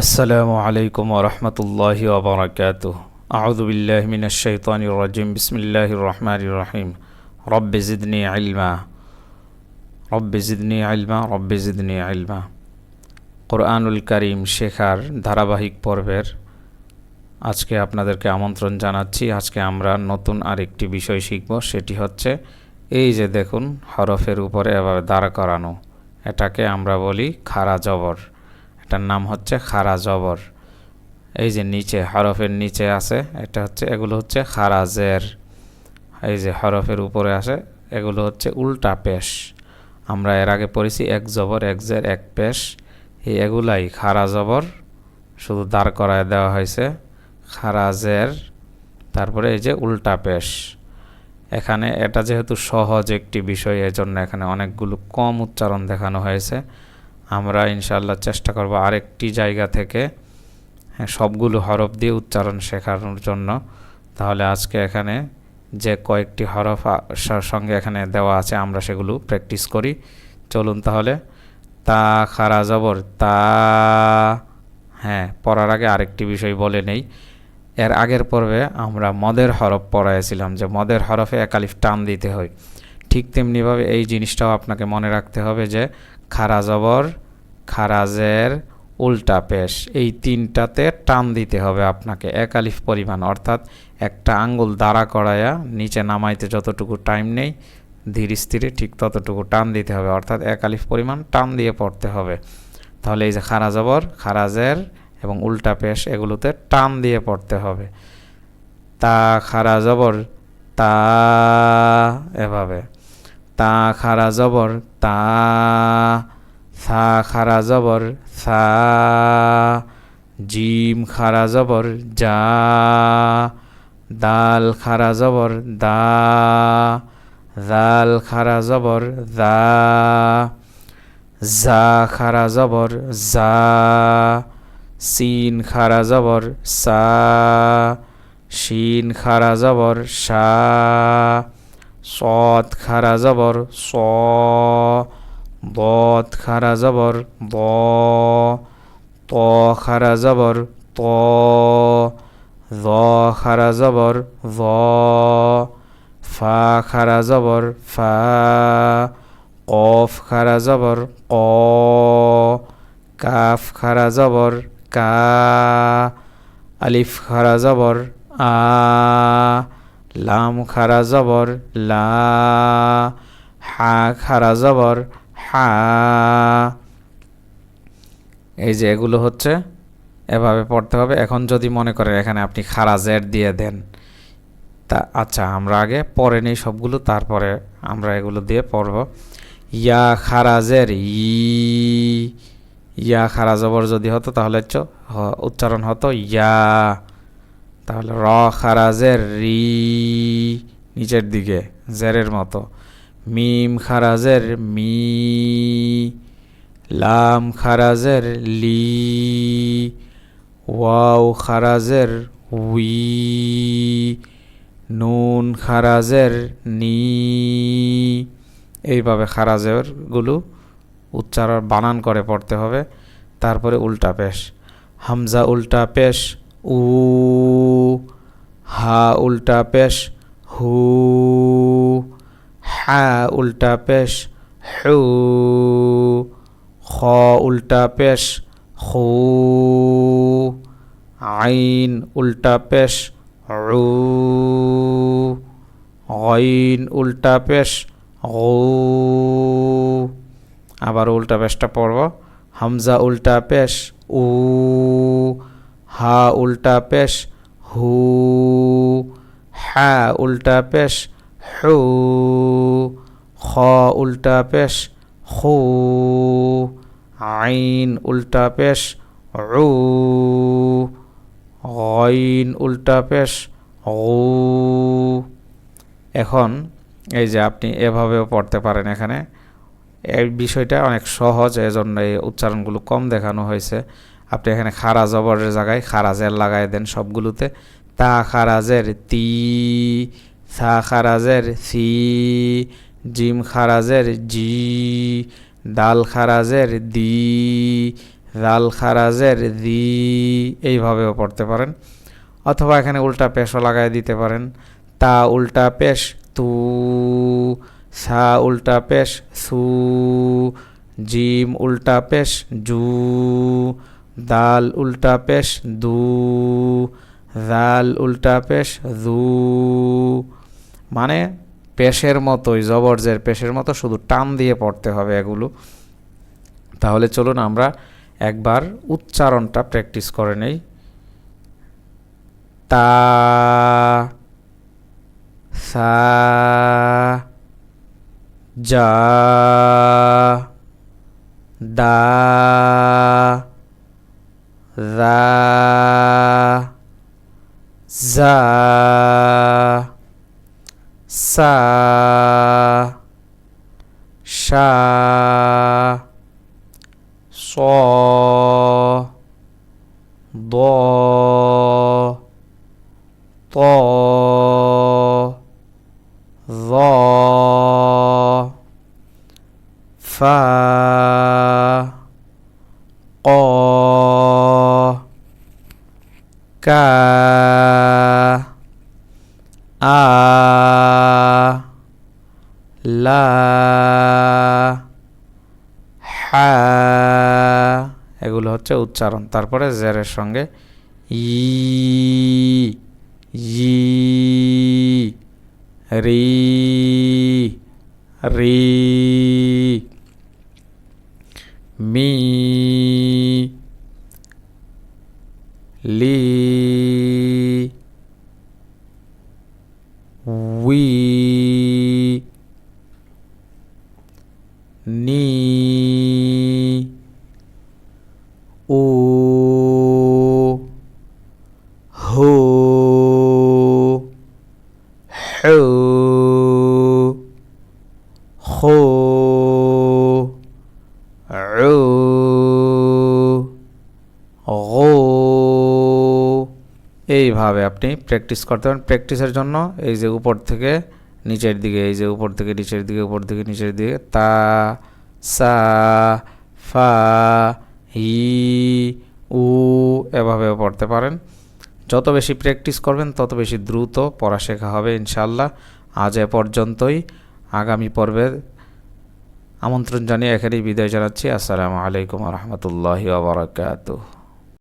আসসালামু আলাইকুম ওরহমতুল্লাহ ওবরাকাত আউদুবিল্লাহ মিনাশাইতান রাজিম। বিসমিল্লাহ রহমান রহিম। রব্বে জিদনি আলমা রব্বে জিদনি আলমা রব্বে জিদনি আলমা কোরআনুল করিম শেখার ধারাবাহিক পর্বের আজকে আপনাদেরকে আমন্ত্রণ জানাচ্ছি। আজকে আমরা নতুন আরেকটি বিষয় শিখব। সেটি হচ্ছে এই যে দেখুন, হরফের উপরে এভাবে দাঁড়া করানো। এটাকে আমরা বলি খাড়া জবর। এটার নাম হচ্ছে খাড়া জবর। এই যে নিচে, হরফের নিচে আছে, এটা হচ্ছে, এগুলো হচ্ছে খারাজের। এই যে হরফের উপরে আসে, এগুলো হচ্ছে উল্টা পেশ। আমরা এর আগে পড়েছি এক জবর, এক জের, এক পেশ। এই এগুলাই খাড়া জবর, শুধু দাঁড় করায় দেওয়া হয়েছে। খারাজের, তারপরে এই যে উল্টা পেশ। এখানে এটা যেহেতু সহজ একটি বিষয়, এজন্য এখানে অনেকগুলো কম উচ্চারণ দেখানো হয়েছে। আমরা ইনশাল্লাহ চেষ্টা করব আরেকটি জায়গা থেকে হ্যাঁ সবগুলো হরফ দিয়ে উচ্চারণ শেখানোর জন্য। তাহলে আজকে এখানে যে কয়েকটি হরফ সঙ্গে এখানে দেওয়া আছে, আমরা সেগুলো প্র্যাকটিস করি। চলুন তাহলে। তা, খারা, জবর, তা হ্যাঁ পড়ার আগে আরেকটি বিষয় বলে নেই। এর আগের পর্বে আমরা মদের হরফ পড়াইছিলাম, যে মদের হরফে একালিফ টান দিতে হয়। ঠিক তেমনিভাবে এই জিনিসটাও আপনাকে মনে রাখতে হবে যে খারা, জবর খারাজের উল্টা পেশ। এই তিনটাতে টান দিতে হবে আপনাকে। এক আলিফ পরিমাণ, অর্থাৎ একটা আঙ্গুল দাঁড়া করায়া নিচে নামাইতে যতটুকু টাইম নেই, ধীর স্থিরে ঠিক ততটুকু টান দিতে হবে, অর্থাৎ এক আলিফ পরিমাণ টান দিয়ে পড়তে হবে। তাহলে এই যে খারা জবর খারাজের এবং উল্টা পেশ, এগুলোতে টান দিয়ে পড়তে হবে। তা খারা জবর তা এভাবে। তা খারা জবর তা সা খারা জবর সা জিম খারা জবর যা দাল খারা জবর, দা জাল খারা জবর, দা জা খারা জবর, জা সিন খারা জবর, সা শিন খারা জবর, সা সদ খারা জবর, স বদ খারা জবর, ব, ত খারা জবর, ত, জ খারা জবর, জ, ফা খারা জবর, ফা, কফ খারা জবর, ক, কাফ খারা জবর, কা, আলিফ খারা জবর, আ, লাম খারা জবর, লা, হা খারা জবর এই যে এগুলো হচ্ছে, এভাবে পড়তে হবে। এখন যদি মনে করেন এখানে আপনি খারা জেড দিয়ে দেন, তা আচ্ছা আমরা আগে পরে নেই সবগুলো, তারপরে আমরা এগুলো দিয়ে পড়ব। ইয়া খারাজের ই, ইয়া খারা জবর যদি হতো তাহলে উচ্চারণ হতো ইয়া। তাহলে র খারাজের রি, নিচের দিকে, জেরের মতো। মিম খারাজের মি, লাম খারাজের লি, ওয়াও খারাজের উই, নুন খারাজের নি। এইভাবে খারাজেরগুলো উচ্চারণ, বানান করে পড়তে হবে। তারপরে উল্টা পেশ। হামজা উল্টা পেশ, উ, হা উল্টা পেশ, হু হা উল্টা পেশ, হু, খ উল্টা পেশ, হু, আইন উল্টা পেশ রু গইন উল্টা পেশ ও আবার উল্টা পেশটা পড়ব, হামজা উল্টা পেশ, উ, হা উল্টা পেশ, হু, হা উল্টা পেশ, হু। উল্টা পেশ, হু, আইন উল্টা পেশ, উ, গইন উল্টা পেশ ও এখন এই যে আপনি এভাবেও পড়তে পারেন এখানে। এই বিষয়টা অনেক সহজ, এজন্য এই উচ্চারণগুলো কম দেখানো হয়েছে। আপনি এখানে খারা জবরের জায়গায় খারাজের লাগাই দেন সবগুলোতে। তা খারাজের তি, সা খারাজের সি জিম খারাজের জি, দাল খারাজের দি জাল খারাজের দি, এইভাবেও পড়তে পারেন। অথবা এখানে উল্টা পেশও লাগাই দিতে পারেন। তা উল্টা পেশ তু, সা উল্টা পেশ সু, জিম উল্টা পেশ জু, দাল উল্টা পেশ দু জাল উল্টা পেশ দু। মানে পেশের মতোই, জবরজের পেশের মতো শুধু টান দিয়ে পড়তে হবে এগুলো। তাহলে চলুন আমরা একবার উচ্চারণটা প্র্যাকটিস করে নেই। তা, সা, যা, দা, রা জা সা সা স দ ত জ ফা ক কা আ লা হা। এগুলো হচ্ছে উচ্চারণ। তারপরে জেরের সঙ্গে ই ই রি রি। মি লি। হু হু খু উ গু এইভাবে আপনি প্র্যাকটিস করতে পারেন। প্র্যাকটিসের জন্য এই যে উপর থেকে নিচের দিকে, এই যে উপর থেকে নিচের দিকে, উপর থেকে নিচের দিকে, তা, সা, ফা হি উ এভাবে পড়তে পারেন। যত বেশি প্র্যাকটিস করবেন, তত বেশি দ্রুত পড়া শেখা হবে ইনশাল্লাহ আজ এ পর্যন্তই। আগামী পর্বের আমন্ত্রণ জানিয়ে এখানেই বিদায় জানাচ্ছি। আসসালামু আলাইকুম রহমতুল্লাহি আবরাকাতুহ